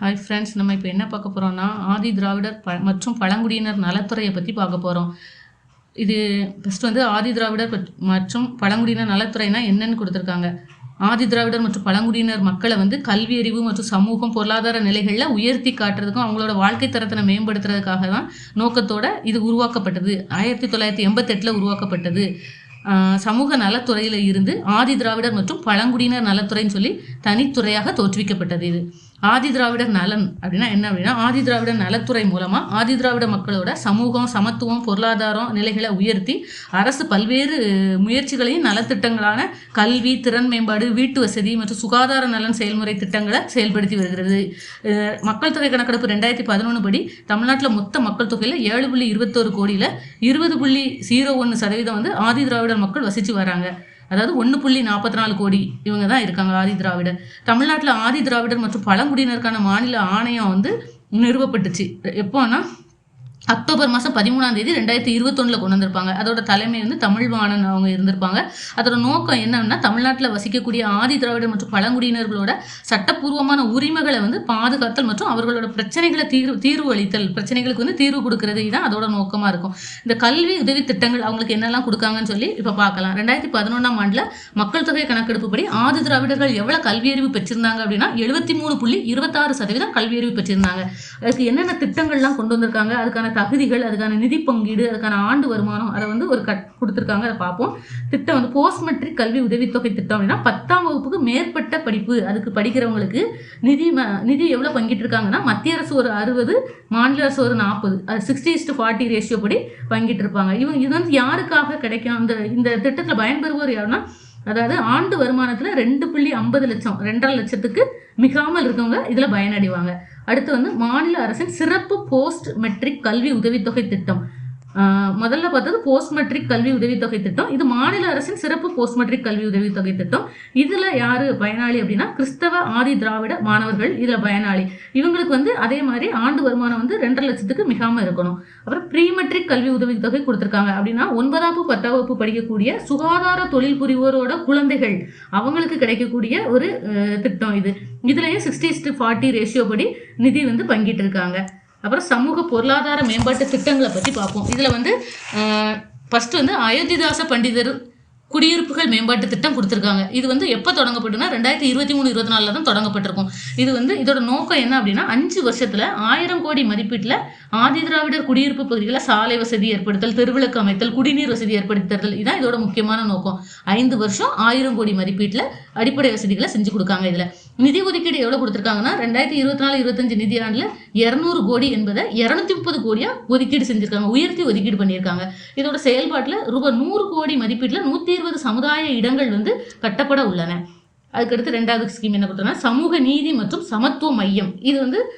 Hi friends நம்ம இப்போ என்ன பார்க்க போகிறோம்னா ஆதி திராவிடர் ப மற்றும் பழங்குடியினர் நலத்துறையை பற்றி பார்க்க போகிறோம் இது ஃபஸ்ட் வந்து ஆதி திராவிடர் மற்றும் பழங்குடியினர் நலத்துறைனா என்னன்னு கொடுத்துருக்காங்க. ஆதி திராவிடர் மற்றும் பழங்குடியினர் மக்களை வந்து கல்வி அறிவு மற்றும் சமூகம் பொருளாதார நிலைகளில் உயர்த்தி காட்டுறதுக்கும் அவங்களோட வாழ்க்கை தரத்தினை மேம்படுத்துறதுக்காக தான் நோக்கத்தோட இது உருவாக்கப்பட்டது. ஆயிரத்தி தொள்ளாயிரத்தி எண்பத்தெட்டில் உருவாக்கப்பட்டது. சமூக நலத்துறையில் இருந்து ஆதி திராவிடர் மற்றும் பழங்குடியினர் நலத்துறைன்னு சொல்லி தனித்துறையாக தோற்றுவிக்கப்பட்டது இது. ஆதி திராவிடர் நலன் அப்படின்னா என்ன அப்படின்னா ஆதி திராவிடர் நலத்துறை மூலமாக ஆதி திராவிட மக்களோட சமூகம் சமத்துவம் பொருளாதாரம் நிலைகளை உயர்த்தி அரசு பல்வேறு முயற்சிகளையும் நலத்திட்டங்களான கல்வி திறன் மேம்பாடு வீட்டு வசதி மற்றும் சுகாதார நலன் செயல்முறை திட்டங்களை செயல்படுத்தி வருகிறது. மக்கள் தொகை கணக்கெடுப்பு ரெண்டாயிரத்தி பதினொன்று படி தமிழ்நாட்டில் மொத்த மக்கள் தொகையில் ஏழு புள்ளி இருபத்தோரு கோடியில் இருபது புள்ளி ஜீரோ ஒன்று சதவீதம் வந்து ஆதி திராவிடர் மக்கள் வசித்து வராங்க. அதாவது ஒன்று புள்ளி நாற்பத்தி நாலு கோடி இவங்க தான் இருக்காங்க ஆதி திராவிடர். தமிழ்நாட்டில் ஆதி திராவிடர் மற்றும் பழங்குடியினருக்கான மாநில ஆணையம் வந்து நிறுவப்பட்டுச்சு. எப்போன்னா அக்டோபர் மாதம் பதிமூணாம் தேதி ரெண்டாயிரத்தி இருபத்தொன்னில் கொண்டு வந்திருப்பாங்க. அதோட தலைமை வந்து தமிழ்வாணன் அவங்க இருந்திருப்பாங்க. அதோட நோக்கம் என்னன்னா தமிழ்நாட்டில் வசிக்கக்கூடிய ஆதி திராவிடர் மற்றும் பழங்குடியினர்களோட சட்டப்பூர்வமான உரிமைகளை வந்து பாதுகாத்தல் மற்றும் அவர்களோட பிரச்சனைகளை தீர்வு தீர்வு அளித்தல் பிரச்சனைகளுக்கு வந்து தீர்வு கொடுக்கறது தான் அதோட நோக்கமாக இருக்கும். இந்த கல்வி உதவி திட்டங்கள் அவங்களுக்கு என்னெல்லாம் கொடுக்காங்கன்னு சொல்லி இப்போ பார்க்கலாம். ரெண்டாயிரத்தி பதினொன்றாம் ஆண்டில் மக்கள் தொகை கணக்கெடுப்புப்படி ஆதி திராவிடர்கள் எவ்வளோ கல்வியறிவு பெற்றிருந்தாங்க அப்படின்னா எழுபத்தி மூணு புள்ளி இருபத்தாறு சதவீதம் கல்வியறிவு பெற்றிருந்தாங்க. அதுக்கு என்னென்ன திட்டங்கள்லாம் கொண்டு வந்திருக்காங்க? அதுக்கான தகுதிகள் அதுக்கான நிதி பங்கீடு அதுக்கான ஆண்டு வருமானம் அதை வந்து ஒரு கட் கொடுத்துருக்காங்க. அதை பார்ப்போம். திட்டம் வந்து போஸ்ட் மெட்ரிக் கல்வி உதவித்தொகை திட்டம் அப்படின்னா பத்தாம் வகுப்புக்கு மேற்பட்ட படிப்பு. அதுக்கு படிக்கிறவங்களுக்கு நிதி ம- நிதி எவ்வளோ பங்கிட்டு இருக்காங்கன்னா மத்திய அரசு ஒரு அறுபது மாநில அரசு ஒரு நாற்பது அது சிக்ஸ்டி இஸ்டு ஃபார்ட்டி ரேஷியோ படி பங்கிட்டு இருப்பாங்க இவங்க இது வந்து யாருக்காக கிடைக்கும்? இந்த இந்த திட்டத்தில் பயன்பெறுவோர் யாருன்னா அதாவது ஆண்டு வருமானத்தில் ரெண்டு புள்ளி ஐம்பது லட்சம் ரெண்டரை லட்சத்துக்கு மிகாமல் இருக்கவங்க இதில் பயனடைவாங்க. அடுத்து வந்து மாநில அரசின் சிறப்பு போஸ்ட் மெட்ரிக் கல்வி உதவித்தொகை திட்டம். முதல்ல பார்த்தது போஸ்ட் மெட்ரிக் கல்வி உதவித்தொகை திட்டம். இது மாநில அரசின் சிறப்பு போஸ்ட் மெட்ரிக் கல்வி உதவித்தொகை திட்டம். இதில் யார் பயனாளி அப்படின்னா கிறிஸ்தவ ஆதி திராவிட மாணவர்கள் இதில் பயனாளி. இவங்களுக்கு வந்து அதே மாதிரி ஆண்டு வருமானம் வந்து ரெண்டரை லட்சத்துக்கு மிகாமல் இருக்கணும். அப்புறம் ப்ரீ மெட்ரிக் கல்வி உதவித்தொகை கொடுத்துருக்காங்க. அப்படின்னா ஒன்பதாவது பத்தாம் வகுப்பு படிக்கக்கூடிய சுகாதார தொழில் புரிவோரோட குழந்தைகள் அவங்களுக்கு கிடைக்கக்கூடிய ஒரு திட்டம் இது. இதுலேயே சிக்ஸ்டி ஃபார்ட்டி ரேஷியோ படி நிதி வந்து பங்கிட்டு இருக்காங்க. அப்புறம் சமூக பொருளாதார மேம்பாட்டு திட்டங்களை பற்றி பார்ப்போம். இதில் வந்து ஃபஸ்ட்டு வந்து அயோத்திதாச பண்டிதர் குடியிருப்புகள் மேம்பாட்டு திட்டம் கொடுத்துருக்காங்க. இது வந்து எப்போ தொடங்கப்பட்டுன்னா ரெண்டாயிரத்தி இருபத்தி மூணு இருபத்தி நாலில் தான் தொடங்கப்பட்டிருக்கும். இது வந்து இதோட நோக்கம் என்ன அப்படின்னா அஞ்சு வருஷத்தில் ஆயிரம் கோடி மதிப்பீட்டில் ஆதி திராவிடர் குடியிருப்பு பகுதிகளில் சாலை வசதி ஏற்படுத்தல் தெருவிளக்கு அமைத்தல் குடிநீர் வசதி ஏற்படுத்தல் இதான் இதோட முக்கியமான நோக்கம். ஐந்து வருஷம் ஆயிரம் கோடி மதிப்பீட்டில் அடிப்படை வசதிகளை செஞ்சு கொடுக்காங்க இதில். நிதி ஒதுக்கீடு எவ்வளோ கொடுத்துருக்காங்கன்னா ரெண்டாயிரத்தி இருபத்தி நாலு இருபத்தஞ்சு நிதியாண்டில் இரநூறு கோடி என்பதை இரநூத்தி முப்பது கோடியாக ஒதுக்கீடு செஞ்சுருக்காங்க உயர்த்தி ஒதுக்கீடு பண்ணியிருக்காங்க. இதோட செயல்பாட்டில் ரூபாய் நூறு கோடி மதிப்பீட்டில் நூற்றி இருபது சமுதாய இடங்கள் வந்து கட்டப்பட உள்ளன. அதுக்கடுத்து ரெண்டாவது ஸ்கீம் என்ன கொடுத்தோம்னா சமூக நீதி மற்றும் சமத்துவ மையம். இது வந்து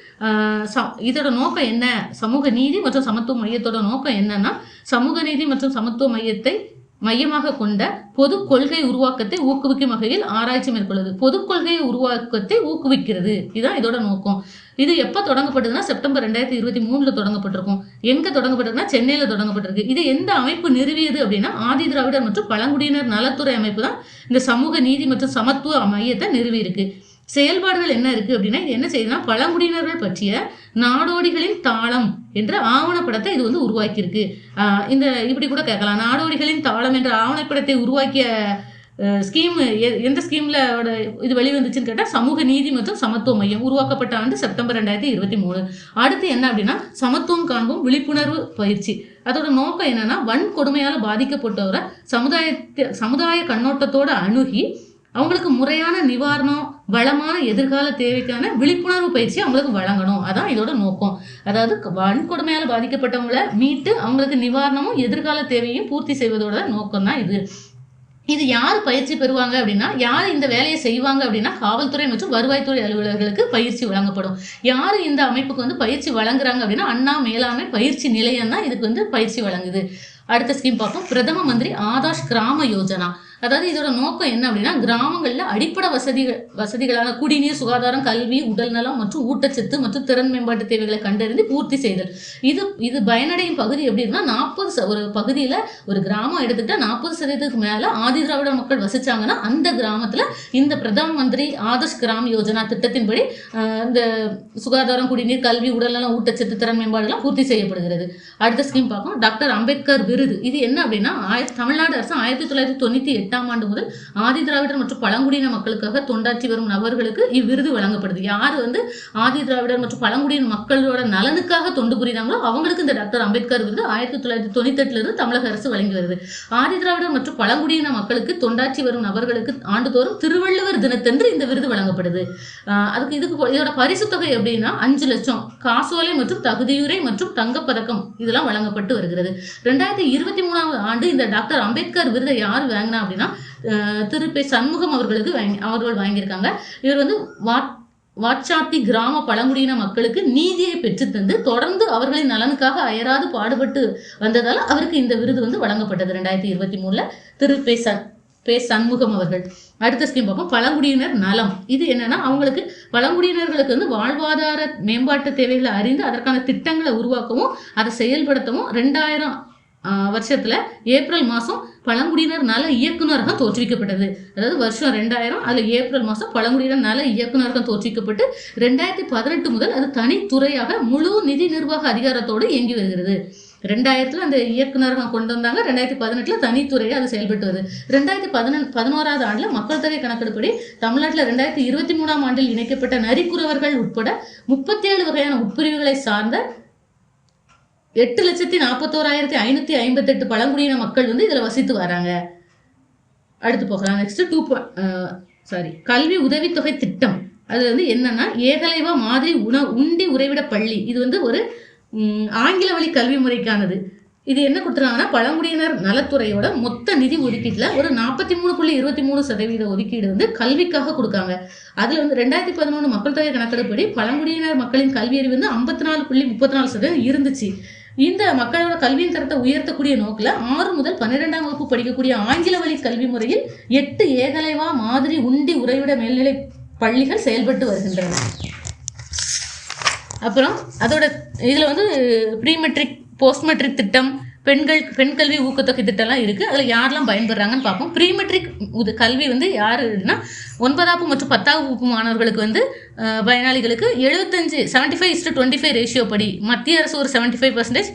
ச- இதோட நோக்கம் என்ன? சமூக நீதி மற்றும் சமத்துவ மையத்தோட நோக்கம் என்னன்னா சமூக நீதி மற்றும் சமத்துவ மையத்தை மையமாக கொண்ட பொது கொள்கை உருவாக்கத்தை ஊக்குவிக்கும் வகையில் ஆராய்ச்சி மேற்கொள்ளுது பொது கொள்கை உருவாக்கத்தை ஊக்குவிக்கிறது. இதுதான் இதோட நோக்கம். இது எப்போ தொடங்கப்பட்டதுன்னா செப்டம்பர் ரெண்டாயிரத்தி இருபத்தி மூணில் தொடங்கப்பட்டிருக்கும். எங்கே தொடங்கப்பட்டிருக்குன்னா சென்னையில் தொடங்கப்பட்டிருக்கு. இது எந்த அமைப்பு நிறுவியது அப்படின்னா ஆதி திராவிடர் மற்றும் பழங்குடியினர் நலத்துறை அமைப்பு தான் இந்த சமூக நீதி மற்றும் சமத்துவ மையத்தை நிறுவியிருக்கு. செயல்பாடுகள் என்ன இருக்கு அப்படின்னா இது என்ன செய்யுதுன்னா பழங்குடியினர்கள் பற்றிய நாடோடிகளின் தாளம் என்ற ஆவணப்படத்தை இது வந்து உருவாக்கியிருக்கு. இந்த இப்படி கூட கேட்கலாம். நாடோடிகளின் தாளம் என்ற ஆவணப்படத்தை உருவாக்கிய ஸ்கீம் எந்த ஸ்கீமில் இது வெளிவந்துச்சுன்னு கேட்டால் சமூக நீதி மற்றும் சமத்துவ மையம் உருவாக்கப்பட்ட ஆண்டு செப்டம்பர் ரெண்டாயிரத்தி இருபத்தி மூணு. அடுத்து என்ன அப்படின்னா சமத்துவம் காண்போம் விழிப்புணர்வு பயிற்சி. அதோட நோக்கம் என்னன்னா வன்கொடுமையால் பாதிக்கப்பட்டவரை சமுதாயத்தை சமுதாய கண்ணோட்டத்தோட அணுகி அவங்களுக்கு முறையான நிவாரணம் வளமான எதிர்கால தேவைக்கான விழிப்புணர்வு பயிற்சி அவங்களுக்கு வழங்கணும். அதான் இதோட நோக்கம். அதாவது வன்கொடுமையால் பாதிக்கப்பட்டவங்கள மீட்டு அவங்களுக்கு நிவாரணமும் எதிர்கால தேவையும் பூர்த்தி செய்வதோட நோக்கம் தான் இது. இது யார் பயிற்சி பெறுவாங்க அப்படின்னா யார் இந்த வேலையை செய்வாங்க அப்படின்னா காவல்துறை மற்றும் வருவாய்த்துறை அலுவலர்களுக்கு பயிற்சி வழங்கப்படும். யார் இந்த அமைப்புக்கு வந்து பயிற்சி வழங்குறாங்க அப்படின்னா அண்ணா மேலாண்மை பயிற்சி நிலையம் தான் இதுக்கு வந்து பயிற்சி வழங்குது. அடுத்த ஸ்கீம் பார்ப்போம். பிரதம மந்திரி ஆதாஷ் கிராம யோஜனா. அதாவது இதோட நோக்கம் என்ன அப்படின்னா கிராமங்களில் அடிப்படை வசதிகள் வசதிகளான குடிநீர் சுகாதாரம் கல்வி உடல்நலம் மற்றும் ஊட்டச்சத்து மற்றும் திறன் மேம்பாட்டு தேவைகளை கண்டறிந்து பூர்த்தி செய்தல். இது இது பயனடையும் பகுதி எப்படி இருக்குன்னா நாற்பது ஒரு பகுதியில் ஒரு கிராமம் எடுத்துக்கிட்டால் நாற்பது சதவீதத்துக்கு மேலே ஆதி திராவிட மக்கள் வசிச்சாங்கன்னா அந்த கிராமத்தில் இந்த பிரதம மந்திரி ஆதர்ஷ் கிராம் யோஜனா திட்டத்தின்படி இந்த சுகாதாரம் குடிநீர் கல்வி உடல்நலம் ஊட்டச்சத்து திறன் மேம்பாடுலாம் பூர்த்தி செய்யப்படுகிறது. அடுத்த ஸ்கீம் பார்க்கணும் டாக்டர் அம்பேத்கர் விருது. இது என்ன அப்படின்னா ஆயிரத்தி தமிழ்நாடு அரசு ஆயிரத்தி தொள்ளாயிரத்தி தொண்ணூற்றி எட்டு எட்டாம் ஆண்டு முதல் ஆதி திராவிடர் மற்றும் பழங்குடியின மக்களுக்காக தொண்டாற்றி வரும் நபர்களுக்கு இவ்விருது வழங்கப்படுது. யார் வந்து ஆதி திராவிடர் மற்றும் பழங்குடியின மக்களோட நலனுக்காக தொண்டு புரியுறாங்களோ அவங்களுக்கு இந்த டாக்டர் அம்பேத்கர் விருது ஆயிரத்தி தொள்ளாயிரத்தி தொண்ணூத்தெட்டுல இருந்து தமிழக அரசு வழங்கி வருது. ஆதி திராவிடர் மற்றும் பழங்குடியின மக்களுக்கு தொண்டாற்றி வரும் நபர்களுக்கு ஆண்டுதோறும் திருவள்ளுவர் தினத்தன்று இந்த விருது வழங்கப்படுது. அதுக்கு இதுக்கு இதோட பரிசு தொகை எப்படின்னா அஞ்சு லட்சம் காசோலை மற்றும் தகுதியுரை மற்றும் தங்கப்பதக்கம் இதெல்லாம் வழங்கப்பட்டு வருகிறது. ரெண்டாயிரத்தி இருபத்தி மூணாவது ஆண்டு இந்த டாக்டர் அம்பேத்கர் விருதை யார் வாங்கினா அப்படின்னா திரு பே சண்முகம் அவர்களுக்கு வாங்கி அவர்கள் வாங்கியிருக்காங்க. இவர் வந்து வாட் வாச்சாத்தி கிராம பழங்குடியின மக்களுக்கு நீதியை பெற்றுத்தந்து தொடர்ந்து அவர்களின் நலனுக்காக அயராது பாடுபட்டு வந்ததால் அவருக்கு இந்த விருது வந்து வழங்கப்பட்டது ரெண்டாயிரத்தி இருபத்தி மூணுல. திரு பே சண் பே சண்முகம் அவர்கள். அடுத்த ஸ்கீம் பார்ப்போம். பழங்குடியினர் நலம். இது என்னன்னா அவங்களுக்கு பழங்குடியினர்களுக்கு வந்து வாழ்வாதார மேம்பாட்டு தேவைகளை அறிந்து அதற்கான திட்டங்களை உருவாக்கவும் அதை செயல்படுத்தவும் ரெண்டாயிரம் வருஷத்தில் ஏப்ரல் மாதம் பழங்குடியினர் நல இயக்குநரகம் தோற்றுவிக்கப்பட்டது. அதாவது வருஷம் ரெண்டாயிரம் அதில் ஏப்ரல் மாதம் பழங்குடியினர் நல இயக்குநரகம் தோற்றுவிக்கப்பட்டு ரெண்டாயிரத்தி பதினெட்டு முதல் அது தனித்துறையாக முழு நிதி நிர்வாக அதிகாரத்தோடு இயங்கி வருகிறது. ரெண்டாயிரத்தில் அந்த இயக்குநரகம் கொண்டு வந்தாங்க. ரெண்டாயிரத்தி பதினெட்டில் தனித்துறையாக அது செயல்பட்டு வருது. ரெண்டாயிரத்தி பதினெண் பதினோராவது ஆண்டில் மக்கள் தொகை கணக்கெடுப்படி தமிழ்நாட்டில் ரெண்டாயிரத்தி இருபத்தி மூணாம் ஆண்டில் இணைக்கப்பட்ட நரிக்குறவர்கள் உட்பட முப்பத்தேழு வகையான உட்பிரிவுகளை சார்ந்த எட்டு லட்சத்தி நாற்பத்தோராயிரத்தி ஐநூற்றி ஐம்பத்தெட்டு பழங்குடியின மக்கள் வந்து இதில் வசித்து வராங்க. அடுத்து போகலாம். நெக்ஸ்ட் டூ சாரி கல்வி உதவித்தொகை திட்டம். அது வந்து என்னன்னா ஏகலைவா மாதிரி உண உண்டி உறைவிட பள்ளி. இது வந்து ஒரு ஆங்கில வழி கல்வி முறைக்கானது. இது என்ன கொடுத்துருக்காங்கன்னா பழங்குடியினர் நலத்துறையோட மொத்த நிதி ஒதுக்கீட்டில் ஒரு நாற்பத்தி மூணு புள்ளி இருபத்தி மூணு சதவீத ஒதுக்கீடு வந்து கல்விக்காக கொடுக்காங்க. அதில் வந்து ரெண்டாயிரத்தி பதினொன்று மக்கள் தொகை கணக்கெடுப்படி பழங்குடியினர் மக்களின் கல்வி அறிவு வந்து ஐம்பத்தி நாலு புள்ளி முப்பத்தி நாலு சதவீதம் இருந்துச்சு. இந்த மக்களோட கல்வியின் தரத்தை உயர்த்தக்கூடிய நோக்கில் ஆறு முதல் பன்னிரெண்டாம் வகுப்பு படிக்கக்கூடிய ஆங்கில வழி கல்வி முறையில் எட்டு ஏகலைவா மாதிரி உண்டி உறைவிட மேல்நிலை பள்ளிகள் செயல்பட்டு வருகின்றன. அப்புறம் அதோட இதில் வந்து ப்ரீ மெட்ரிக் போஸ்ட் மெட்ரிக் திட்டம் பெண்கள் பெண் கல்வி ஊக்கத்தொகை திட்டம்லாம் இருக்குது அதில் யாரெல்லாம் பயன்படுறாங்கன்னு பார்ப்போம். ப்ரீ மெட்ரிக் கல்வி வந்து யாருன்னா ஒன்பதாப்பு மற்றும் பத்தாவது வகுப்பு மாணவர்களுக்கு வந்து பயனாளிகளுக்கு எழுபத்தஞ்சு seventy five is to twenty five ratio படி மத்திய அரசு ஒரு செவன்ட்டி ஃபைவ் பர்சன்டேஜ்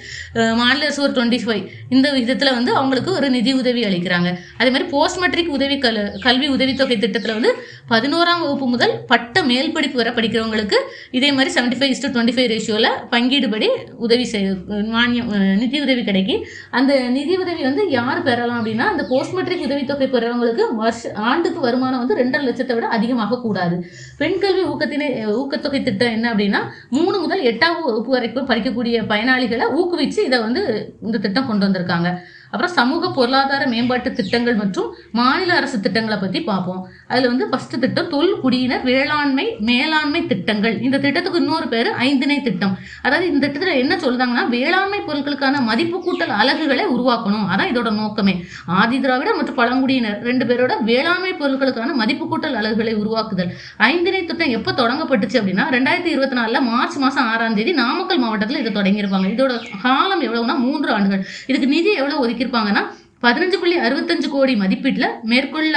மாநில அரசு ஒரு டுவெண்ட்டி ஃபைவ் இந்த விதத்தில் வந்து அவங்களுக்கு ஒரு நிதி உதவி அளிக்கிறாங்க. அதே மாதிரி போஸ்ட் மெட்ரிக் உதவி கல் கல்வி உதவித்தொகை திட்டத்தில் வந்து பதினோராம் வகுப்பு முதல் பட்ட மேல் படிப்பு வரை படிக்கிறவங்களுக்கு இதே மாதிரி seventy five is to twenty five ரேஷியோவில் பங்கீடுபடி உதவி செய் மானியம் நிதி உதவி கிடைக்கி அந்த நிதி உதவி வந்து யார் பெறலாம் அப்படின்னா அந்த போஸ்ட் மெட்ரிக் உதவித்தொகை பெறவங்களுக்கு வருஷ ஆண்டுக்கு வருமானம் வந்து ரெண்டரை லட்சத்தை விட அதிகமாக கூடாது. பெண் கல்வி ஊக்கத்தினை ஊக்கத்தொகை திட்டம் என்ன அப்படின்னா மூணு முதல் எட்டாவது வகுப்பு வரைக்கும் படிக்கக்கூடிய பயனாளிகளை ஊக்குவிச்சு இதை வந்து இந்த திட்டம் கொண்டு வந்திருக்காங்க. அப்புறம் சமூக பொருளாதார மேம்பாட்டு திட்டங்கள் மற்றும் மாநில அரசு திட்டங்களை பற்றி பார்ப்போம். அதில் வந்து ஃபஸ்ட்டு திட்டம் தொல் குடியினர் வேளாண்மை மேலாண்மை திட்டங்கள். இந்த திட்டத்துக்கு இன்னொரு பேர் ஐந்திணை திட்டம். அதாவது இந்த திட்டத்தில் என்ன சொல்றாங்கன்னா வேளாண்மை பொருட்களுக்கான மதிப்பு கூட்டல் அலகுகளை உருவாக்கணும். அதான் இதோட நோக்கமே. ஆதி திராவிடர் மற்றும் பழங்குடியினர் ரெண்டு பேரோட வேளாண்மை பொருட்களுக்கான மதிப்பு கூட்டல் அலகுகளை உருவாக்குதல். ஐந்திணை திட்டம் எப்போ தொடங்கப்பட்டுச்சு அப்படின்னா ரெண்டாயிரத்தி இருபத்தி நாலில் மார்ச் மாதம் ஆறாம் தேதி நாமக்கல் மாவட்டத்தில் இதை தொடங்கியிருப்பாங்க. இதோட காலம் எவ்வளவுனா மூன்று ஆண்டுகள். இதுக்கு நிதி எவ்வளோ ஒதுக்கியிருப்பாங்கன்னா பதினஞ்சு புள்ளி அறுபத்தஞ்சு கோடி மதிப்பீட்டில் மேற்கொள்ள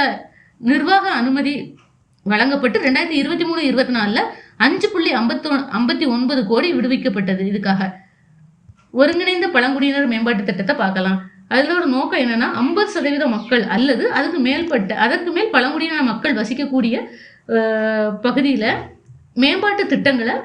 நிர்வாக அனுமதி வழங்கப்பட்டு ரெண்டாயிரத்தி இருபத்தி மூணு இருபத்தி நாலில் அஞ்சு புள்ளி ஐம்பத்தோ ஐம்பத்தி ஒன்பது கோடி விடுவிக்கப்பட்டது இதுக்காக. ஒருங்கிணைந்த பழங்குடியினர் மேம்பாட்டு திட்டத்தை பார்க்கலாம். அதில் ஒரு நோக்கம் என்னன்னா ஐம்பது சதவீத மக்கள் அல்லது அதுக்கு மேல்பட்ட அதற்கு மேல் பழங்குடியின மக்கள் வசிக்கக்கூடிய பகுதியில் மேம்பாட்டு திட்டங்களை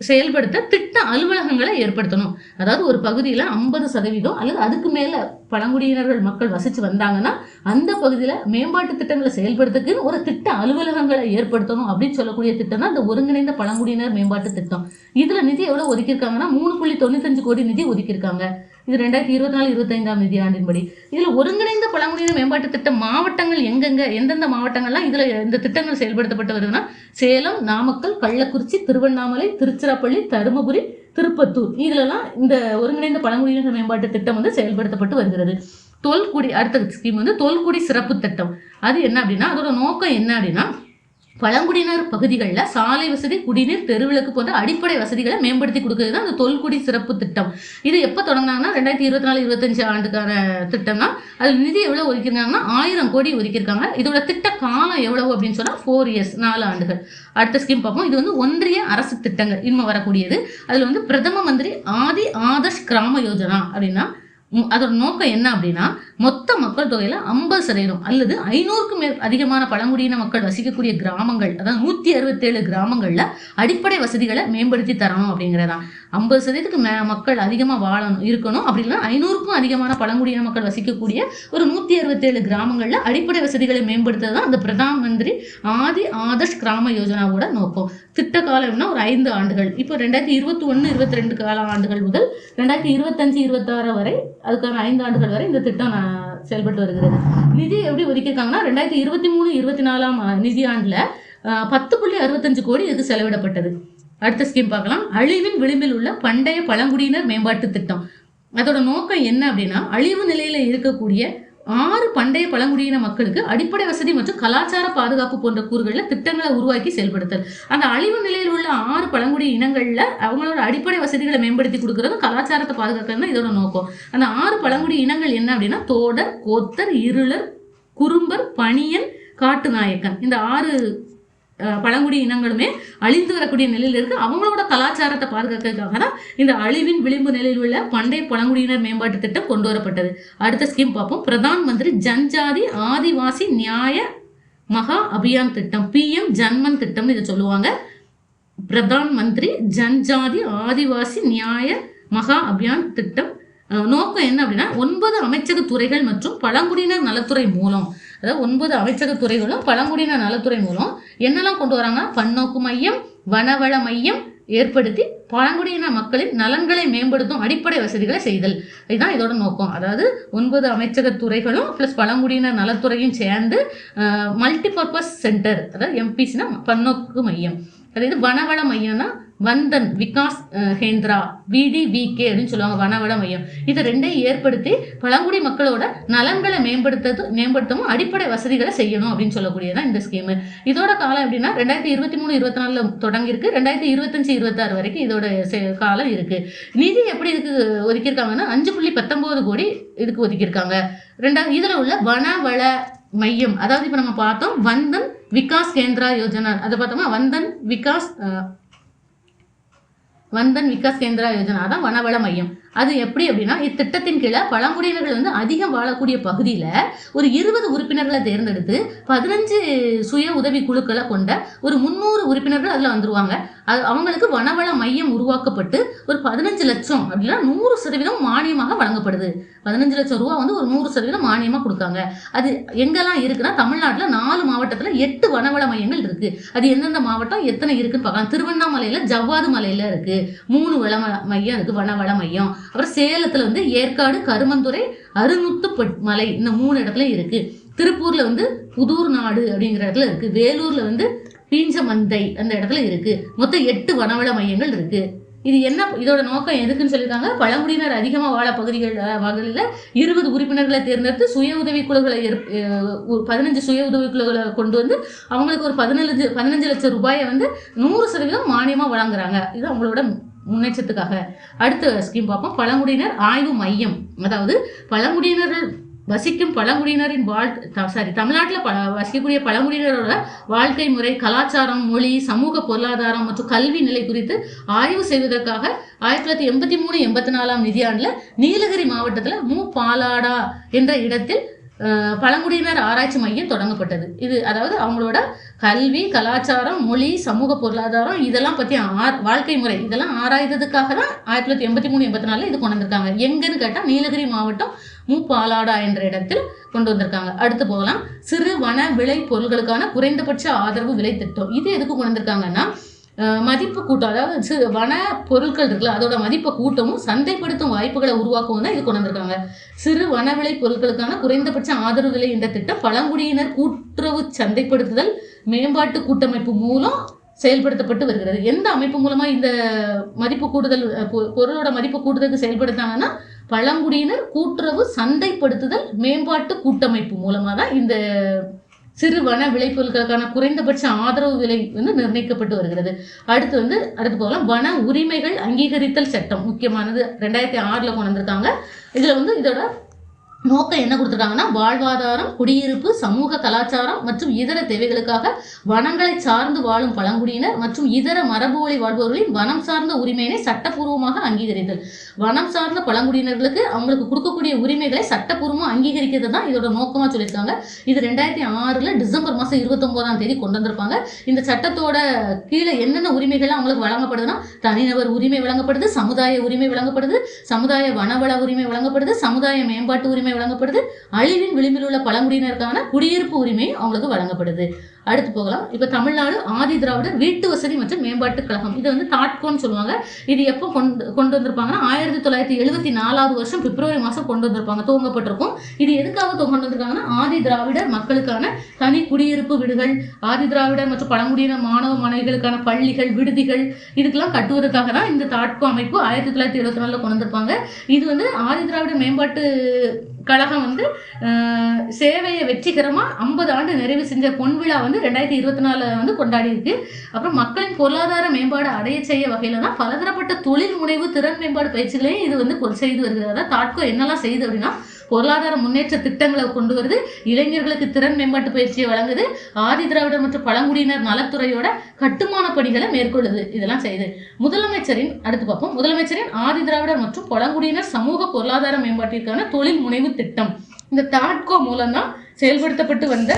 செயல்படுத்த திட்ட அலுவலகங்களை ஏற்படுத்தணும். அதாவது ஒரு பகுதியில் ஐம்பது சதவீதம் அல்லது அதுக்கு மேலே பழங்குடியினர்கள் மக்கள் வசித்து வந்தாங்கன்னா அந்த பகுதியில் மேம்பாட்டு திட்டங்களை செயல்படுத்துறதுக்கு ஒரு திட்ட அலுவலகங்களை ஏற்படுத்தணும் அப்படின்னு சொல்லக்கூடிய திட்டம் தான் இந்த ஒருங்கிணைந்த பழங்குடியினர் மேம்பாட்டு திட்டம். இதில் நிதி எவ்வளோ ஒதுக்கியிருக்காங்கன்னா மூணு புள்ளி தொண்ணூத்தஞ்சு கோடி நிதி ஒதுக்கியிருக்காங்க. இது ரெண்டாயிரத்தி இருபத்தி நாலு இருபத்தைந்தாம் நிதியாண்டின்படி. இதில் ஒருங்கிணைந்த பழங்குடியினர் மேம்பாட்டு திட்டம் மாவட்டங்கள் எங்கெங்க எந்தெந்த மாவட்டங்கள்லாம் இதில் இந்த திட்டங்கள் செயல்படுத்தப்பட்டு வருதுன்னா சேலம் நாமக்கல் கள்ளக்குறிச்சி திருவண்ணாமலை திருச்சிராப்பள்ளி தருமபுரி திருப்பத்தூர். இதுலலாம் இந்த ஒருங்கிணைந்த பழங்குடியினர் மேம்பாட்டு திட்டம் வந்து செயல்படுத்தப்பட்டு வருகிறது. தொல்குடி அடுத்த ஸ்கீம் வந்து தொல்குடி சிறப்பு திட்டம். அது என்ன அப்படின்னா அதோட நோக்கம் என்ன அப்படின்னா பழங்குடியினர் பகுதிகளில் சாலை வசதி குடிநீர் தெருவிளக்கு போன்ற அடிப்படை வசதிகளை மேம்படுத்தி கொடுக்கறது தான் அந்த தொல்குடி சிறப்பு திட்டம். இது எப்போ தொடங்கினாங்கன்னா ரெண்டாயிரத்தி இருபத்தி நாலு இருபத்தஞ்சு ஆண்டுக்கான திட்டம் தான் அதில் நிதி எவ்வளோ ஒதுக்கியிருக்காங்கன்னா ஆயிரம் கோடி ஒதுக்கியிருக்காங்க. இதோட திட்ட காலம் எவ்வளவு அப்படின்னு சொன்னால் ஃபோர் இயர்ஸ் நாலு ஆண்டுகள். அடுத்த ஸ்கீம் பார்ப்போம். இது வந்து ஒன்றிய அரசு திட்டங்கள் இனிமே வரக்கூடியது. அதில் வந்து பிரதம மந்திரி ஆதி ஆதர்ஷ் கிராம யோஜனா அப்படின்னா அதோட நோக்கம் என்ன அப்படின்னா மொத்த மக்கள் தொகையில ஐம்பது சதவீதம் அல்லது ஐநூறுக்கும் மேற் அதிகமான பழங்குடியின மக்கள் வசிக்கக்கூடிய கிராமங்கள் அதாவது நூற்றி அறுபத்தேழு கிராமங்கள்ல அடிப்படை வசதிகளை மேம்படுத்தி தரணும் அப்படிங்கிறதான் ஐம்பது சதவீதத்துக்கு மே மக்கள் அதிகமாக வாழணும் இருக்கணும். அப்படி இல்லைன்னா ஐநூறுக்கும் அதிகமான பழங்குடியின மக்கள் வசிக்கக்கூடிய ஒரு நூற்றி அறுபத்தேழு கிராமங்களில் அடிப்படை வசதிகளை மேம்படுத்துறது தான் அந்த பிரதான் மந்திரி ஆதி ஆதர்ஷ் கிராம யோஜனாவோட நோக்கம். திட்ட காலம்னா ஒரு ஐந்து ஆண்டுகள். இப்போ ரெண்டாயிரத்தி இருபத்தி ஒன்று இருபத்தி ரெண்டு கால ஆண்டுகள் முதல் ரெண்டாயிரத்தி இருபத்தஞ்சு இருபத்தாறு வரை அதுக்கான ஐந்து ஆண்டுகள் வரை இந்த திட்டம் நான் செயல்பட்டு வருகிறது. நிதி எப்படி ஒதுக்கியிருக்காங்கன்னா ரெண்டாயிரத்தி இருபத்தி மூணு இருபத்தி நாலாம் நிதியாண்டில் பத்து புள்ளி அறுபத்தஞ்சு கோடி இதுக்கு செலவிடப்பட்டது. அடுத்த ஸ்கீம் பார்க்கலாம். அழிவின் விளிம்பில் உள்ள பண்டைய பழங்குடியினர் மேம்பாட்டு திட்டம். அதோட நோக்கம் என்ன அப்படின்னா அழிவு நிலையில் இருக்கக்கூடிய ஆறு பண்டைய பழங்குடியின மக்களுக்கு அடிப்படை வசதி மற்றும் கலாச்சார பாதுகாப்பு போன்ற கூறுகளில் திட்டங்களை உருவாக்கி செயல்படுத்தல். அந்த அழிவு நிலையில் உள்ள ஆறு பழங்குடி இனங்களில் அவங்களோட அடிப்படை வசதிகளை மேம்படுத்தி கொடுக்கறதும் கலாச்சாரத்தை பாதுகாக்கிறது தான் இதோட நோக்கம். அந்த ஆறு பழங்குடி இனங்கள் என்ன அப்படின்னா தோடர் கோத்தர் இருளர் குறும்பர் பணியன் காட்டு நாயக்கன். இந்த ஆறு பழங்குடி இனங்களுமே அழிந்து வரக்கூடிய நிலையில் இருக்கு. அவங்களோட கலாச்சாரத்தை பாதுகாக்கிறதுக்காக தான் இந்த அழிவின் விளிம்பு நிலையில் உள்ள பண்டைய பழங்குடியினர் மேம்பாட்டு திட்டம் கொண்டு வரப்பட்டது. அடுத்த ஸ்கீம் பார்ப்போம். பிரதான் மந்திரி ஜன்ஜாதி ஆதிவாசி நியாய மகா அபியான் திட்டம் பிஎம் ஜன்மன் திட்டம்னு இதை சொல்லுவாங்க. பிரதான் மந்திரி ஜன்ஜாதி ஆதிவாசி நியாய மகா அபியான் திட்டம். நோக்கம் என்ன அப்படின்னா ஒன்பது அமைச்சக துறைகள் மற்றும் பழங்குடியினர் நலத்துறை மூலம் அதாவது ஒன்பது அமைச்சக துறைகளும் பழங்குடியினர் நலத்துறை மூலம் என்னெல்லாம் கொண்டு வராங்கன்னா பன்னோக்கு மையம் வனவள மையம் ஏற்படுத்தி பழங்குடியின மக்களின் நலன்களை மேம்படுத்தும் அடிப்படை வசதிகளை செய்தல். இதுதான் இதோட நோக்கம். அதாவது ஒன்பது அமைச்சக துறைகளும் ப்ளஸ் பழங்குடியினர் நலத்துறையும் சேர்ந்து மல்டி பர்பஸ் சென்டர் அதாவது எம்பிசினா பன்னோக்கு மையம். அதாவது வனவள மையம்னா வந்தன் விகாஸ் ஹேந்திரா விடி வி கே அப்படின்னு சொல்லுவாங்க வனவள மையம். இதை ரெண்டையும் ஏற்படுத்தி பழங்குடி மக்களோட நலன்களை மேம்படுத்துறது மேம்படுத்தவும் அடிப்படை வசதிகளை செய்யணும் அப்படின்னு சொல்லக்கூடியதான் இந்த ஸ்கீமு இதோட காலம் எப்படின்னா ரெண்டாயிரத்தி இருபத்தி மூணு இருபத்தி நாலில் தொடங்கியிருக்கு. ரெண்டாயிரத்தி இருபத்தஞ்சு இருபத்தாறு வரைக்கும் இதோட செ- காலம் இருக்கு. நிதி எப்படி இதுக்கு ஒதுக்கியிருக்காங்கன்னா அஞ்சு புள்ளி பத்தொன்பது கோடி இதுக்கு ஒதுக்கியிருக்காங்க. ரெண்டாவது இதில் உள்ள வனவள மையம் அதாவது இப்போ நம்ம பார்த்தோம் வந்தன் விகாஸ் கேந்திரா யோஜனா. அதை பார்த்தோமா? வந்தன் விகாஸ் வந்தன் விகாஸ் கேந்திரா யோஜனா. அதான் வனவள மையம். அது எப்படி அப்படின்னா இத்திட்டத்தின் கீழே பழங்குடியினர்கள் வந்து அதிகம் வாழக்கூடிய பகுதியில் ஒரு இருபது உறுப்பினர்களை தேர்ந்தெடுத்து பதினஞ்சு சுய உதவி குழுக்களை கொண்ட ஒரு முந்நூறு உறுப்பினர்கள் அதில் வந்துருவாங்க. அது அவங்களுக்கு வனவள மையம் உருவாக்கப்பட்டு ஒரு பதினஞ்சு லட்சம் அப்படின்னா நூறு சதவீதம் மானியமாக வழங்கப்படுது. பதினஞ்சு லட்சம் ரூபா வந்து ஒரு நூறு சதவீதம் மானியமாக கொடுக்காங்க. அது எங்கெல்லாம் இருக்குன்னா தமிழ்நாட்டில் நாலு மாவட்டத்தில் எட்டு வனவள மையங்கள் இருக்குது அது எந்தெந்த மாவட்டம் எத்தனை இருக்குன்னு பார்க்கலாம். திருவண்ணாமலையில் ஜவ்வாது மலையில் இருக்குது மூணு வள மையம் இருக்குது வனவள மையம். அப்புறம் சேலத்தில் வந்து ஏற்காடு கருமந்துறை அருமுத்து மலை இந்த மூணு இடத்துல இருக்கு. திருப்பூர்ல வந்து புதூர் நாடு அப்படிங்கிற இடத்துல இருக்கு. வேலூர்ல வந்து பீஞ்சமந்தை அந்த இடத்துல இருக்கு. மொத்தம் எட்டு வனவள மையங்கள் இருக்கு. இது என்ன இதோட நோக்கம் எதுக்குன்னு சொல்லியிருக்காங்க? பழங்குடியினர் அதிகமாக வாழ பகுதிகள் வகையில் இருபது உறுப்பினர்களை தேர்ந்தெடுத்து சுய உதவி குழுக்களை ஏற்- பதினஞ்சு சுய உதவி குழுக்களை கொண்டு வந்து அவங்களுக்கு ஒரு பதினஞ்சு பதினஞ்சு லட்சம் ரூபாயை வந்து நூறு சதவீதம் மானியமாக வழங்குறாங்க. இது அவங்களோட முன்னேற்றத்துக்காக அடுத்த ஸ்கீம் பார்ப்போம். பழங்குடியினர் ஆய்வு மையம். அதாவது பழங்குடியினர்கள் வசிக்கும் பழங்குடியினரின் வாழ் சாரி தமிழ்நாட்டில் ப வசிக்கக்கூடிய பழங்குடியினரோட வாழ்க்கை முறை கலாச்சாரம் மொழி சமூக பொருளாதாரம் மற்றும் கல்வி நிலை குறித்து ஆய்வு செய்வதற்காக ஆயிரத்தி தொள்ளாயிரத்தி எண்பத்தி மூணு எண்பத்தி நாலாம் நிதியாண்டில் நீலகிரி மாவட்டத்தில் மு. பாலாடா என்ற இடத்தில் பழங்குடியினர் ஆராய்ச்சி மையம் தொடங்கப்பட்டது. இது அதாவது அவங்களோட கல்வி கலாச்சாரம் மொழி சமூக பொருளாதாரம் இதெல்லாம் பற்றி ஆர் வாழ்க்கை முறை இதெல்லாம் ஆராய்ந்ததுக்காக தான் ஆயிரத்தி தொள்ளாயிரத்தி எண்பத்தி மூணு எண்பத்தி நாலில் இது கொண்டு வந்திருக்காங்க. எங்கன்னு கேட்டால் நீலகிரி மாவட்டம் மூப்பாலாடா என்ற இடத்தில் கொண்டு வந்திருக்காங்க. அடுத்து போகலாம். சிறு வன விளை பொருட்களுக்கான குறைந்தபட்ச ஆதரவு விலை திட்டம். இது எதுக்கு கொண்டு வந்திருக்காங்கன்னா மதிப்பு கூட்டம் அதாவது சிறு வன பொருட்கள் இருக்குல்ல அதோட மதிப்பை கூட்டமும் சந்தைப்படுத்தும் வாய்ப்புகளை உருவாக்கவும் தான் இது கொண்டு வந்திருக்காங்க சிறு வனவிலை பொருட்களுக்கான குறைந்தபட்ச ஆதரவு விலை என்ற திட்டம் பழங்குடியினர் கூட்டுறவு சந்தைப்படுத்துதல் மேம்பாட்டு கூட்டமைப்பு மூலம் செயல்படுத்தப்பட்டு வருகிறது. எந்த அமைப்பு மூலமா இந்த மதிப்பு கூடுதல் பொ- பொருளோட மதிப்பு கூடுதலுக்கு செயல்படுத்தாங்கன்னா பழங்குடியினர் கூட்டுறவு சந்தைப்படுத்துதல் மேம்பாட்டு கூட்டமைப்பு மூலமாக தான் இந்த சிறு வன விளைபொருட்களுக்கான குறைந்தபட்ச ஆதரவு விலை வந்து நிர்ணயிக்கப்பட்டு வருகிறது. அடுத்து வந்து அடுத்து போகலாம். வன உரிமைகள் அங்கீகரித்தல் சட்டம் முக்கியமானது. ரெண்டாயிரத்தி ஆறில் கொண்டு வந்திருக்காங்க. இதில் வந்து இதோட நோக்கம் என்ன கொடுத்துருக்காங்கன்னா வாழ்வாதாரம் குடியிருப்பு சமூக கலாச்சாரம் மற்றும் இதர தேவைகளுக்காக வனங்களை சார்ந்து வாழும் பழங்குடியினர் மற்றும் இதர மரபு வழி வாழ்பவர்களின் வனம் சார்ந்த உரிமையினை சட்டப்பூர்வமாக அங்கீகரித்தல். வனம் சார்ந்த பழங்குடியினர்களுக்கு அவங்களுக்கு கொடுக்கக்கூடிய உரிமைகளை சட்டப்பூர்வமாக அங்கீகரிக்கிறது தான் இதோட நோக்கமாக சொல்லியிருக்காங்க. இது ரெண்டாயிரத்தி ஆறில் டிசம்பர் மாதம் இருபத்தொம்போதாம் தேதி கொண்டு வந்திருப்பாங்க இந்த சட்டத்தோட கீழே என்னென்ன உரிமைகள் அவங்களுக்கு வழங்கப்படுதுன்னா தனிநபர் உரிமை வழங்கப்படுது சமுதாய உரிமை வழங்கப்படுது சமுதாய வனவள உரிமை வழங்கப்படுது சமுதாய மேம்பாட்டு உரிமை வழங்கப்படுது. அழிவின் விளிம்பில் உள்ள பழங்குடியினருக்கான குடியிருப்பு உரிமை அவங்களுக்கு வழங்கப்படுது. அடுத்து போகலாம். இப்போ தமிழ்நாடு ஆதி திராவிடர் வீட்டு வசதி மற்றும் மேம்பாட்டு கழகம். இது வந்து தாட்கோன்னு சொல்லுவாங்க. இது எப்போ கொண்டு கொண்டு வந்திருப்பாங்கன்னா ஆயிரத்தி தொள்ளாயிரத்தி எழுபத்தி நாலாவது வருஷம் பிப்ரவரி மாதம் கொண்டு வந்திருப்பாங்க. துவங்கப்பட்டிருக்கும். இது எதுக்காக கொண்டு வந்திருக்காங்கன்னா ஆதி திராவிடர் மக்களுக்கான தனி குடியிருப்பு வீடுகள் ஆதி திராவிடர் மற்றும் பழங்குடியின மாணவ மாணவிகளுக்கான பள்ளிகள் விடுதிகள் இதுக்கெல்லாம் கட்டுவதற்காக தான் இந்த தாட்கோ அமைப்பு ஆயிரத்தி தொள்ளாயிரத்தி எழுபத்தி நாலில் கொண்டு வந்திருப்பாங்க. இது வந்து ஆதி திராவிடர் மேம்பாட்டு கழகம் வந்து சேவையை வெற்றிகரமாக ஐம்பது ஆண்டு நிறைவு செஞ்ச பொன்விழா வந்து ரெண்டாயிரத்தி இருபத்தி நாலில் வந்து கொண்டாடி இருக்கு அப்புறம் மக்களின் பொருளாதார மேம்பாடு அடைய செய்ய வகையில் தான் பலதரப்பட்ட தொழில் முனைவு திறன் மேம்பாடு பயிற்சிகளையும் இது வந்து கொ- செய்து வருகிறது. அதாவது தாட்கோ என்னெல்லாம் செய்யுது அப்படின்னா பொருளாதார முன்னேற்ற திட்டங்களை கொண்டு வருது. இளைஞர்களுக்கு திறன் மேம்பாட்டு பயிற்சியை வழங்குது. ஆதி திராவிடர் மற்றும் பழங்குடியினர் நலத்துறையோட கட்டுமான பணிகளை மேற்கொள்ளுது. இதெல்லாம் செய்யுது. முதலமைச்சரின் அடுத்து பார்ப்போம். முதலமைச்சரின் ஆதி திராவிடர் மற்றும் பழங்குடியினர் சமூக பொருளாதார மேம்பாட்டிற்கான தொழில் முனைவு திட்டம். இந்த தாட்கோ மூலம்தான் செயல்படுத்தப்பட்டு வந்த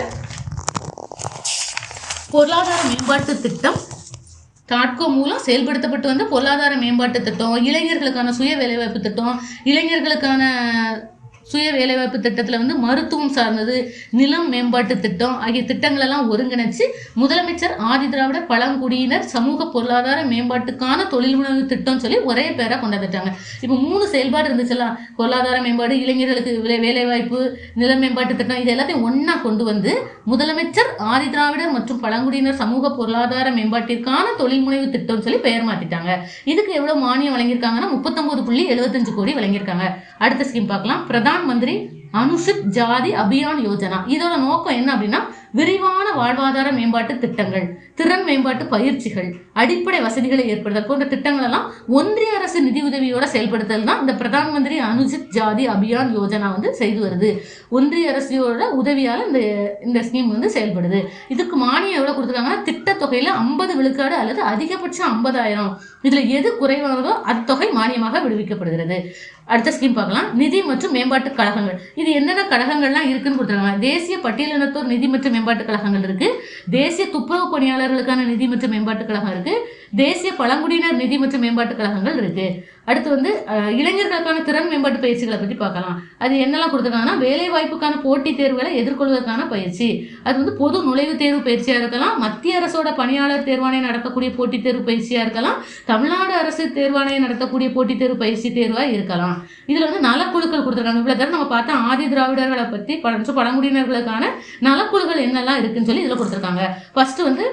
பொருளாதார மேம்பாட்டு திட்டம். தாட்கோ மூலம் செயல்படுத்தப்பட்டு வந்த பொருளாதார மேம்பாட்டு திட்டம். இளைஞர்களுக்கான சுய வேலைவாய்ப்பு திட்டம். இளைஞர்களுக்கான சுய வேலைவாய்ப்பு திட்டத்தில் வந்து மருத்துவம் சார்ந்தது நிலம் மேம்பாட்டு திட்டம் ஆகிய திட்டங்களெல்லாம் ஒருங்கிணைச்சு முதலமைச்சர் ஆதி திராவிட பழங்குடியினர் சமூக பொருளாதார மேம்பாட்டுக்கான தொழில் உணவு திட்டம் சொல்லி ஒரே பேராக கொண்டாந்துட்டாங்க இப்போ மூணு செயல்பாடு இருந்துச்சுல பொருளாதார மேம்பாடு இளைஞர்களுக்கு வேலைவாய்ப்பு நில மேம்பாட்டு திட்டம் இது எல்லாத்தையும் ஒன்றா கொண்டு வந்து முதலமைச்சர் ஆதி திராவிடர் மற்றும் பழங்குடியினர் சமூக பொருளாதார மேம்பாட்டிற்கான தொழில் முனைவு திட்டம் சொல்லி பெயர் மாற்றிட்டாங்க இதுக்கு எவ்வளோ மானியம் வழங்கியிருக்காங்கன்னா முப்பத்தொம்பது புள்ளி எழுபத்தஞ்சு கோடி வழங்கியிருக்காங்க. அடுத்த ஸ்கீம் பார்க்கலாம். பிரதான் மந்திரி அனுசித் ஜாதி அபியான் யோஜனா. இதோட நோக்கம் என்ன அப்படின்னா விரிவான வாழ்வாதார மேம்பாட்டு திட்டங்கள் திறன் மேம்பாட்டு பயிற்சிகள் அடிப்படை வசதிகளை ஏற்படுத்தல் போன்ற திட்டங்கள் எல்லாம் ஒன்றிய அரசு நிதி உதவியோட செயல்படுத்தல் தான் இந்த பிரதான் மந்திரி அனுஜித் ஜாதி அபியான் யோஜனா வந்து செய்து வருது. ஒன்றிய அரசியோட உதவியால் இந்த இந்த ஸ்கீம் வந்து செயல்படுது. இதுக்கு மானியம் எவ்வளோ கொடுத்துருக்காங்கன்னா திட்டத்தொகையில் ஐம்பது விழுக்காடு அல்லது அதிகபட்சம் ஐம்பதாயிரம். இதில் எது குறைவானதோ அத்தொகை மானியமாக விடுவிக்கப்படுகிறது. அடுத்த ஸ்கீம் பார்க்கலாம். நிதி மற்றும் மேம்பாட்டு கழகங்கள். இது என்னென்ன கழகங்கள்லாம் இருக்குன்னு கொடுத்துருக்காங்க. தேசிய பட்டியலினத்தோர் நிதி மற்றும் மேம்பாட்டு கழகங்கள் இருக்கு. தேசிய துப்புரவு பணியாளர்களுக்கான நிதி மற்றும் மேம்பாட்டு கழகம் இருக்கு. தேசிய பழங்குடியினர் நிதி மற்றும் மேம்பாட்டு கழகங்கள் இருக்கு. அடுத்து வந்து இளைஞர்களுக்கான திறன் மேம்பாட்டு பயிற்சிகளை பற்றி பார்க்கலாம். அது என்னெல்லாம் கொடுத்துருக்காங்கன்னா வேலை வாய்ப்புக்கான போட்டித் தேர்வுகளை எதிர்கொள்வதற்கான பயிற்சி. அது வந்து பொது நுழைவுத் தேர்வு பயிற்சியாக இருக்கலாம் மத்திய அரசோட பணியாளர் தேர்வாணையம் நடத்தக்கூடிய போட்டித் தேர்வு பயிற்சியாக இருக்கலாம் தமிழ்நாடு அரசு தேர்வாணையம் நடத்தக்கூடிய போட்டித் தேர்வு பயிற்சி தேர்வாக இருக்கலாம். இதில் வந்து நலக்குழுக்கள் கொடுத்துருக்காங்க. இவ்வளோ தரம் நம்ம பார்த்தா ஆதி திராவிடர்களை பற்றி பழஞ்சு பழங்குடியினர்களுக்கான நலக்குழுக்கள் என்னெல்லாம் இருக்குன்னு சொல்லி இதில் கொடுத்துருக்காங்க. ஃபர்ஸ்ட் வந்து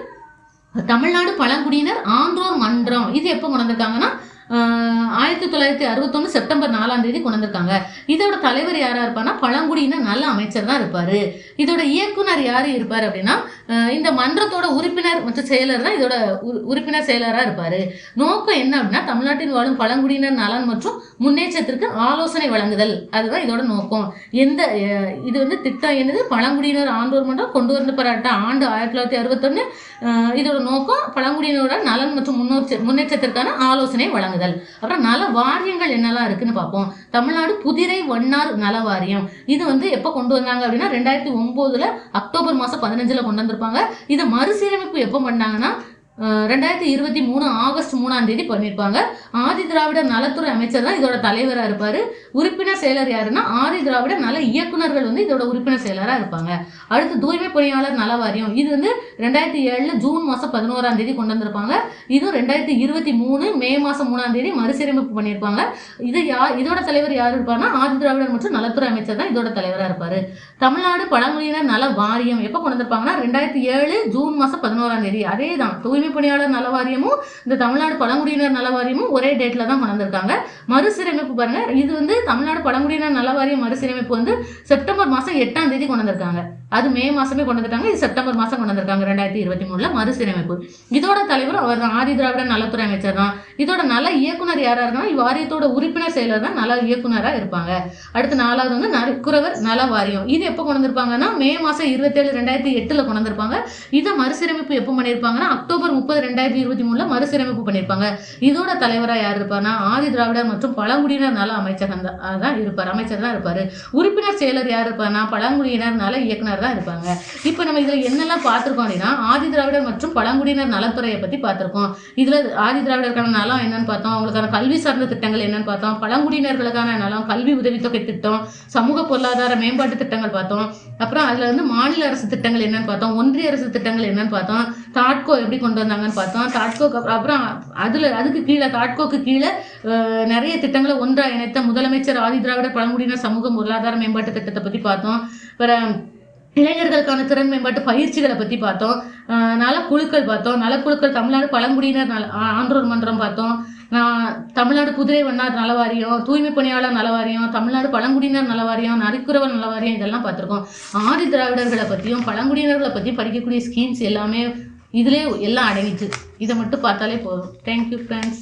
தமிழ்நாடு பழங்குடியினர் ஆன்றோர் மன்றம். இது எப்போ கொண்டு வந்திருக்காங்கன்னா ஆயிரத்தி தொள்ளாயிரத்தி அறுபத்தொன்று செப்டம்பர் நாலாம் தேதி கொண்டு வந்திருக்காங்க. இதோட தலைவர் யாராக இருப்பார்னா பழங்குடியினர் நல்ல அமைச்சர் தான் இருப்பார். இதோட இயக்குனர் யார் இருப்பார் அப்படின்னா இந்த மன்றத்தோட உறுப்பினர் மற்றும் செயலர் தான் இதோட உறுப்பினர் செயலராக இருப்பார். நோக்கம் என்ன அப்படின்னா தமிழ்நாட்டில் வாழும் பழங்குடியினர் நலன் மற்றும் முன்னேற்றத்திற்கு ஆலோசனை வழங்குதல். அதுதான் இதோட நோக்கம். எந்த இது வந்து திட்டம் என்னது? பழங்குடியினர் ஆண்டோர் மன்றம் கொண்டு வந்து பெறாட்ட ஆண்டு ஆயிரத்தி தொள்ளாயிரத்தி அறுபத்தொன்னு. இதோட நோக்கம் பழங்குடியினரோட நலன் மற்றும் முன்னோச்ச முன்னேற்றத்திற்கான ஆலோசனை வழங்குதல். அப்புறம் நல வாரியங்கள் என்னெல்லாம் இருக்குன்னு பார்ப்போம். தமிழ்நாடு புதிரை வண்ணார் நல வாரியம் இது வந்து எப்போ கொண்டு வந்தாங்க அப்படின்னா ரெண்டாயிரத்தி ஒம்போதுல அக்டோபர் மாதம் பதினஞ்சில் கொண்டு வந்திருப்பாங்க. இதை மறுசீரமைப்பு எப்போ பண்ணாங்கன்னா ரெண்டாயிரத்தி இருபத்தி மூணு ஆகஸ்ட் மூணாம் தேதி பண்ணியிருப்பாங்க ஆதி திராவிடர் நலத்துறை அமைச்சர் தான் இதோட தலைவராக இருப்பார். உறுப்பினர் செயலர் யாருன்னா ஆதி திராவிடர் நல இயக்குனர்கள் வந்து இதோட உறுப்பினர் செயலராக இருப்பாங்க. அடுத்து தூய்மை பணியாளர் நல வாரியம். இது வந்து ரெண்டாயிரத்தி ஏழுல ஜூன் மாதம் பதினோராம் தேதி கொண்டு வந்திருப்பாங்க. இதுவும் ரெண்டாயிரத்தி இருபத்தி மூணு மே மாதம் மூணாம் தேதி மறுசீரமைப்பு பண்ணியிருப்பாங்க. இது யா இதோட தலைவர் யார் இருப்பார்னா ஆதி திராவிடர் மற்றும் நலத்துறை அமைச்சர் தான் இதோட தலைவராக இருப்பார். தமிழ்நாடு பழங்குடியினர் நல வாரியம் எப்போ கொண்டு வந்திருப்பாங்கன்னா ரெண்டாயிரத்தி ஏழு ஜூன் மாதம் பதினோராம் தேதி. அதே தான் தூய்மை தூய்மை பணியாளர் நல வாரியமும் இந்த தமிழ்நாடு பழங்குடியினர் நல வாரியமும் ஒரே டேட்டில் தான் கொண்டு மறுசீரமைப்பு பாருங்க. இது வந்து தமிழ்நாடு பழங்குடியினர் நல வாரியம் மறுசீரமைப்பு வந்து செப்டம்பர் மாதம் எட்டாம் தேதி கொண்டு வந்திருக்காங்க அது மே மாசமே கொண்டு வந்துட்டாங்க இது செப்டம்பர் மாதம் கொண்டு வந்திருக்காங்க ரெண்டாயிரத்தி இருபத்தி மூணுல மறுசீரமைப்பு. இதோட தலைவர் அவர் தான். ஆதி திராவிட நலத்துறை அமைச்சர் தான். இதோட நல இயக்குனர் யாரா இருக்காங்கன்னா இவ்வாரியத்தோட உறுப்பினர் செயலர் தான் நல இயக்குனரா இருப்பாங்க. அடுத்து நாலாவது வந்து நரிக்குறவர் நல வாரியம் இது எப்போ கொண்டு வந்திருப்பாங்கன்னா மே மாதம் இருபத்தேழு ரெண்டாயிரத்தி எட்டில் கொண்டு வந்திருப்பாங்க இதை மறுசீரமைப்பு எப்போ பண்ணியிருப்பாங்கன்னா அக்டோபர் முப்பது ரெண்டாயிரத்தி இருபத்தி மூணுல மறுசீரமைப்பு பண்ணியிருப்பாங்க இதோட தலைவராக யார் இருப்பார்னா ஆதி திராவிடர் மற்றும் பழங்குடியினர் நல அமைச்சகம் தான் தான் இருப்பார் அமைச்சர் தான் இருப்பார். உறுப்பினர் செயலர் யார் இருப்பார்னா பழங்குடியினர் நல இயக்குனர் தான் இருப்பாங்க. இப்போ நம்ம இதில் என்னெல்லாம் பார்த்துருக்கோம் அப்படின்னா ஆதி திராவிடர் மற்றும் பழங்குடியினர் நலத்துறையை பற்றி பார்த்துருக்கோம். இதில் ஆதி திராவிடருக்கான நலம் என்னன்னு பார்த்தோம் அவங்களுக்கான கல்வி சார்ந்த திட்டங்கள் என்னன்னு பார்த்தோம் பழங்குடியினர்களுக்கான நலம் கல்வி உதவித்தொகை திட்டம் சமூக பொருளாதார மேம்பாட்டு திட்டங்கள் பார்த்தோம். அப்புறம் அதில் வந்து மாநில அரசு திட்டங்கள் என்னன்னு பார்த்தோம் ஒன்றிய அரசு திட்டங்கள் என்னன்னு பார்த்தோம். தாட்கோ எப்படி கொண்டு வந்தாங்கன்னு பார்த்தோம். தாட்கோக்கு அப்புறம் அதில் அதுக்கு கீழே தாட்கோக்கு கீழே நிறைய திட்டங்களை ஒன்றாக இணைத்த முதலமைச்சர் ஆதி திராவிட பழங்குடியினர் சமூக பொருளாதார மேம்பாட்டு திட்டத்தை பற்றி பார்த்தோம். அப்புறம் இளைஞர்களுக்கான திறன் மேம்பாட்டு பயிற்சிகளை பற்றி பார்த்தோம். நலக்குழுக்கள் பார்த்தோம். நலக்குழுக்கள் தமிழ்நாடு பழங்குடியினர் நல ஆன்றோர் மன்றம் பார்த்தோம். நான் தமிழ்நாடு குதிரை வண்ணார் நலவாரியம் தூய்மை பணியாளர் நலவாரியம் தமிழ்நாடு பழங்குடியினர் நலவாரியம் நரிக்குறவர் நலவாரியம் இதெல்லாம் பார்த்துருக்கோம். ஆதி திராவிடர்களை பற்றியும் பழங்குடியினர்களை பற்றியும் படிக்கக்கூடிய ஸ்கீம்ஸ் எல்லாமே இதிலே எல்லாம் அடங்கிச்சு இதை மட்டும் பார்த்தாலே போதும். Thank you friends